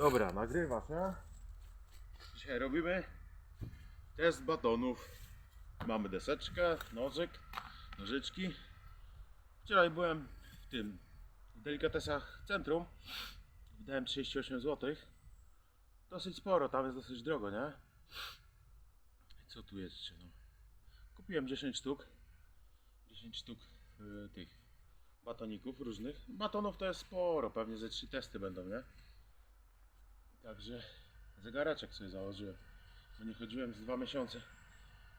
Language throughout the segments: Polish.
Dobra, nagrywasz, nie? Dzisiaj robimy test batonów. Mamy deseczkę, nożyk, nożyczki. Wczoraj byłem w tym w delikatesach centrum. Wydałem 38 zł. Dosyć sporo, tam jest dosyć drogo, nie? Co tu jeszcze? No. Kupiłem 10 sztuk. 10 sztuk y, tych batoników różnych. Batonów to jest sporo, pewnie ze 3 testy będą, nie? Także zegareczek sobie założyłem, bo nie chodziłem z dwa miesiące.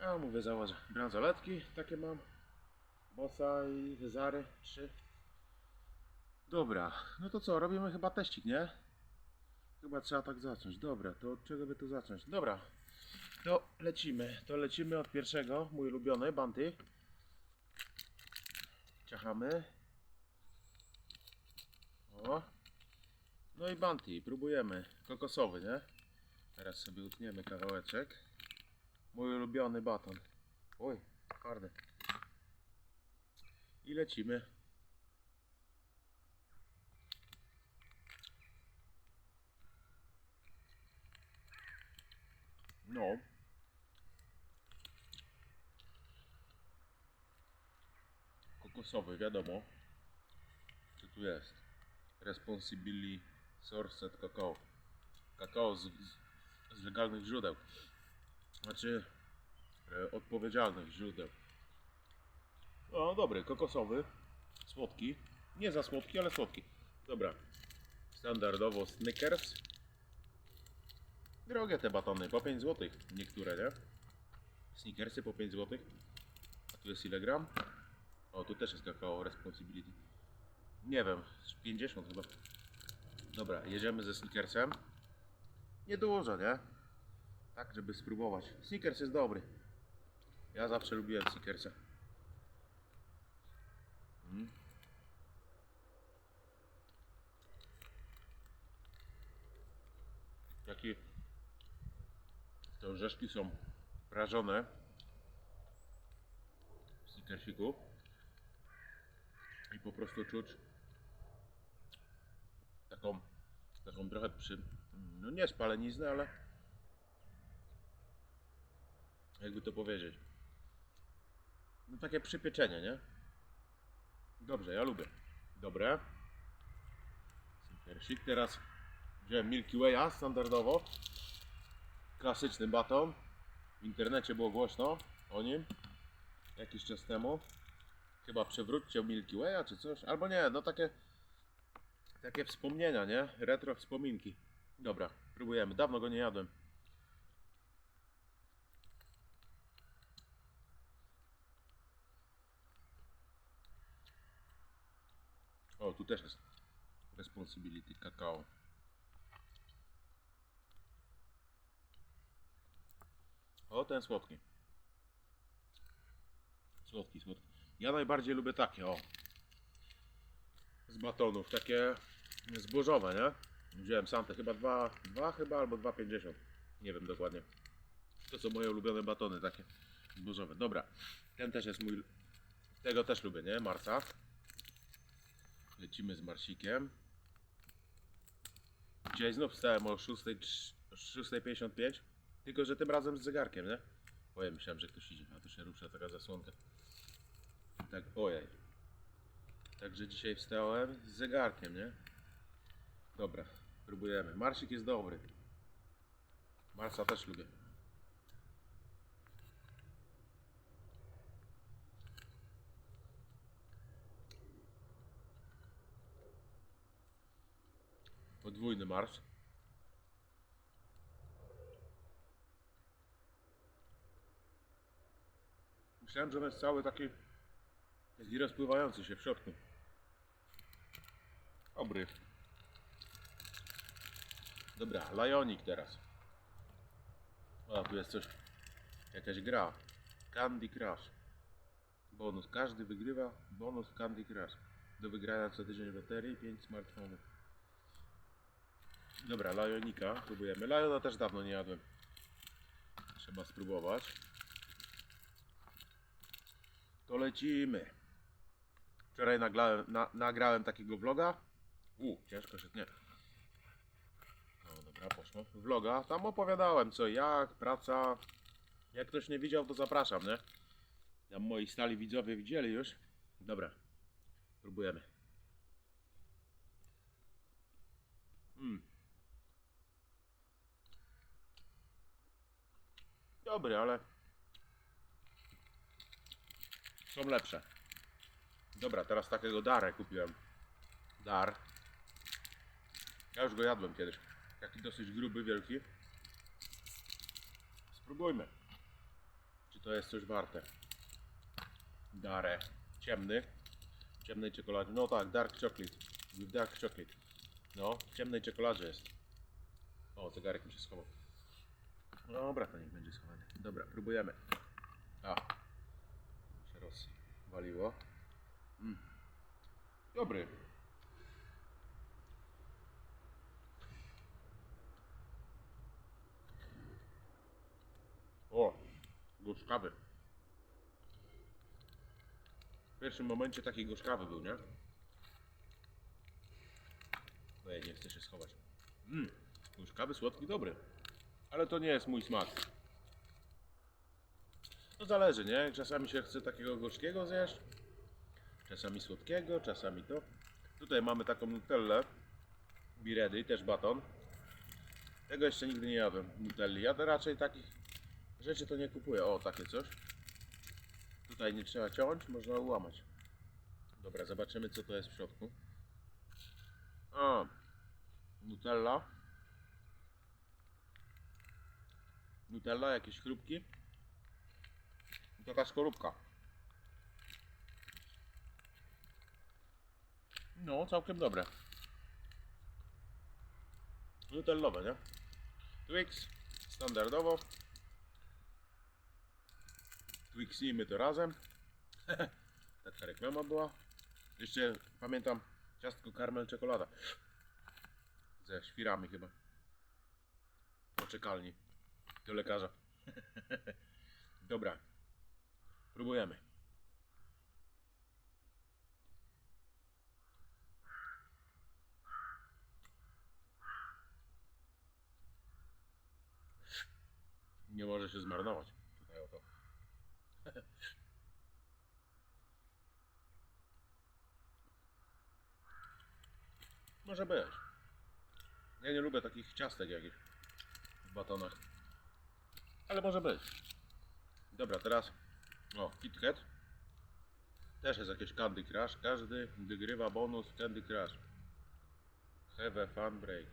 A mówię założę. Bransoletki takie mam. Bossa i Zary 3. Dobra, no to co, robimy chyba teścik, nie? Chyba trzeba tak zacząć. Dobra, to od czego by tu zacząć? Dobra, to lecimy. To lecimy od pierwszego, mój ulubiony, Banty. Ciachamy. O. No i Banty, próbujemy. Kokosowy, nie? Teraz sobie utniemy kawałeczek. Mój ulubiony baton. Oj, twardy. I lecimy. No. Kokosowy, wiadomo. Co tu jest? Responsibly sourced kakao. Kakao z, z, legalnych źródeł. Znaczy e, odpowiedzialnych źródeł. O, dobry, kokosowy. Słodki. Nie za słodki, ale słodki. Dobra. Standardowo Snickers. Drogie te batony, po 5 zł. Niektóre, nie? Snickersy po 5 zł. A tu jest ile gram? O, tu też jest kakao Responsibility. Nie wiem, z 50 chyba. Dobra, jedziemy ze Snickersem. Niedużo, nie? Tak, żeby spróbować. Snickers jest dobry. Ja zawsze lubiłem Snickersa. Mm. Te orzeszki są prażone w Snickersiku i po prostu czuć taką, taką trochę przy, no nie spaleniznę, ale jakby to powiedzieć, no takie przypieczenie, nie? Dobrze, ja lubię. Dobre. Snickersik. Teraz wziąłem Milky Way'a standardowo. Klasyczny baton. W internecie było głośno o nim jakiś czas temu. Chyba przewróćcie Milky Way'a czy coś. Albo nie, no takie takie wspomnienia, nie? Retro wspominki. Dobra, próbujemy. Dawno go nie jadłem. O, tu też jest Responsibility kakao. O, ten słodki. Słodki, słodki. Ja najbardziej lubię takie, o. Z batonów, takie zbożowe, nie? Wziąłem sam te chyba dwa, dwa chyba albo 2,50. Nie wiem dokładnie. To są moje ulubione batony, takie zbożowe. Dobra, ten też jest mój. Tego też lubię, nie? Marsa. Lecimy z Marsikiem. Dzisiaj znów wstałem o 6.00 6.55. Tylko, że tym razem z zegarkiem, nie? Ojej, myślałem, że ktoś idzie. A tu się rusza taka zasłonka. Tak, ojej. Także dzisiaj wstałem z zegarkiem, nie? Dobra, próbujemy. Marsik jest dobry. Marsa też lubię. Podwójny marsz. Myślałem, że on jest cały taki taki rozpływający się w środku. Dobry. Dobra, Lionik teraz. O, tu jest coś. Jakaś gra. Candy Crush. Bonus. Każdy wygrywa bonus Candy Crush. Do wygrania co tydzień baterii 5 smartfonów. Dobra, Lionika próbujemy. Liona też dawno nie jadłem. Trzeba spróbować. To lecimy. Wczoraj nagrałem, na, nagrałem takiego vloga. U, ciężko się nie. vloga. Tam opowiadałem co, jak, praca. Jak ktoś nie widział, to zapraszam, nie? Tam moi stali widzowie widzieli już. Dobra, próbujemy. Mm. Dobry, ale są lepsze. Dobra, teraz takiego darę kupiłem. Dar. Ja już go jadłem kiedyś. Taki dosyć gruby, wielki. Spróbujmy. Czy to jest coś warte. Darę. Ciemny. Ciemnej czekoladzie. No tak, dark chocolate. With dark chocolate. No, w ciemnej czekoladzie jest. O, zegarek mi się schował. Dobra, to niech będzie schowany. Dobra, próbujemy. A. Się rozwaliło. Mm. Dobry. O, gorzkawy. W pierwszym momencie taki gorzkawy był, nie? Ej, nie chcę się schować. Mmm, gorzkawy, słodki, dobry. Ale to nie jest mój smak. To zależy, nie? Czasami się chce takiego gorzkiego zjeść, czasami słodkiego, czasami to. Tutaj mamy taką nutellę, biredy, też baton. Tego jeszcze nigdy nie jadłem, nutelli. Ja to raczej takich rzeczy to nie kupuję. O, takie coś. Tutaj nie trzeba ciąć, można ułamać. Dobra, zobaczymy co to jest w środku. A, nutella. Nutella, jakieś chrupki. I taka skorupka. No, całkiem dobre. Nutellowe, nie? Twix, standardowo. Twixijmy to razem. Taka reklama była. Jeszcze pamiętam ciastko karmel czekolada. Ze świrami chyba. Poczekalni. Do lekarza. Dobra. Próbujemy. Nie może się zmarnować. Tutaj o to. Może być. Ja nie lubię takich ciastek jakichś w batonach. Ale może być. Dobra, teraz o, KitKat. Też jest jakieś Candy Crush. Każdy wygrywa bonus Candy Crush. Have a fun break.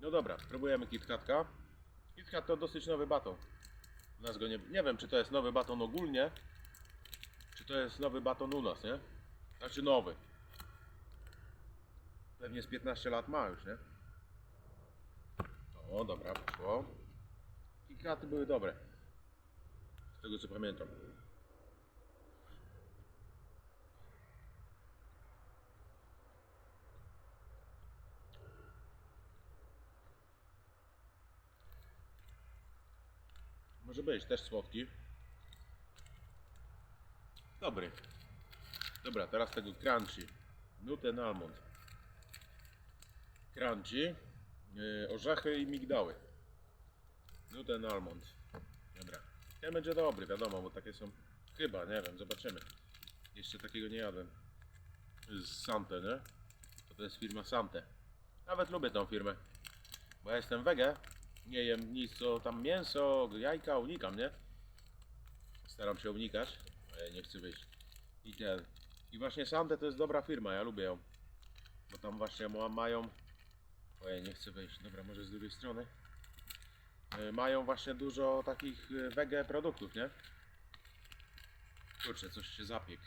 No dobra, próbujemy KitKatka. KitKat to dosyć nowy baton. U nas go nie, nie wiem, czy to jest nowy baton ogólnie, czy to jest nowy baton u nas, nie? Znaczy nowy. Pewnie z 15 lat ma już, nie? O, dobra, poszło. KitKaty były dobre. Z tego co pamiętam. Może być, też słodki. Dobry. Dobra, teraz tego crunchy. Nuten almond. Crunchy. Yy, orzechy i migdały. Nuten almond. Dobra. Ten będzie dobry, wiadomo, bo takie są. Chyba, nie wiem, zobaczymy. Jeszcze takiego nie jadłem. Z Sante, nie? To, to jest firma Sante. Nawet lubię tą firmę. Bo ja jestem wege. Nie jem nic co tam mięso, jajka, unikam, nie? Staram się unikać, nie chcę wyjść. I ten. I właśnie Sante to jest dobra firma, ja lubię ją. Bo tam właśnie ma- mają. Ojej, nie chcę wyjść. Dobra, może z drugiej strony. E, Mają właśnie dużo takich e, wege produktów, nie? Kurczę, coś się zapiekł.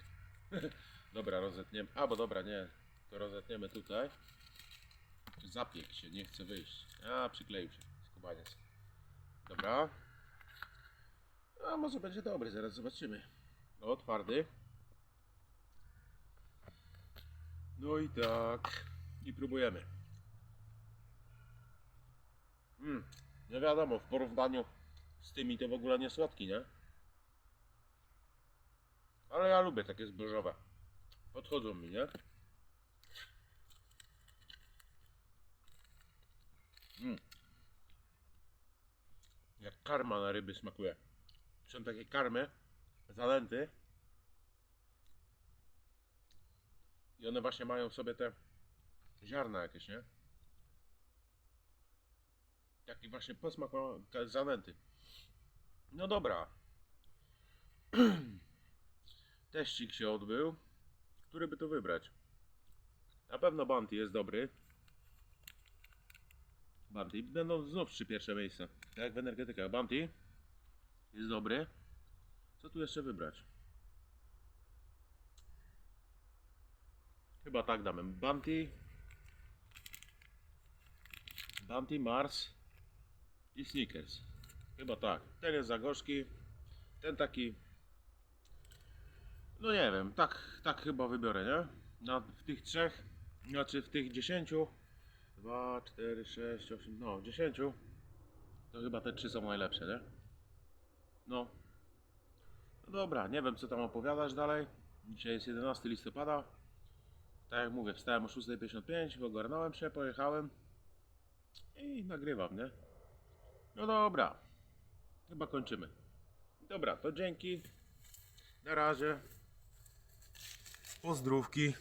dobra, rozetniemy. A, bo dobra, nie. To rozetniemy tutaj. Zapiekł się, nie chce wyjść. A, przykleił się. Skubaniec. Dobra. A może będzie dobry, zaraz zobaczymy. O, twardy. No i tak. I próbujemy. Mm, nie wiadomo, w porównaniu z tymi to w ogóle nie słodki, nie? Ale ja lubię takie zbożowe. Podchodzą mi, nie? Mm. Karma na ryby smakuje. Są takie karmy, zalęty. I one właśnie mają w sobie te ziarna jakieś, nie? Taki właśnie posmak ma zanęty. No dobra. Teścik się odbył. Który by to wybrać? Na pewno Bounty jest dobry. Bounty będą znów trzy pierwsze miejsca. Jak w energetykach. Bounty jest dobry. Co tu jeszcze wybrać? Chyba tak damy. Bounty. Bounty, Mars i Snickers. Chyba tak. Ten jest za gorzki. Ten taki. No nie wiem, tak, tak chyba wybiorę, nie? Na, w tych trzech, znaczy w tych dziesięciu. 2, 4, 6, 8, no 10. To chyba te trzy są najlepsze, nie? No. No dobra, nie wiem co tam opowiadać dalej. Dzisiaj jest 11 listopada. Tak jak mówię, wstałem o 6.55, ogarnąłem się, pojechałem i nagrywam, nie? No dobra, chyba kończymy. Dobra, to dzięki. Na razie. Pozdrówki.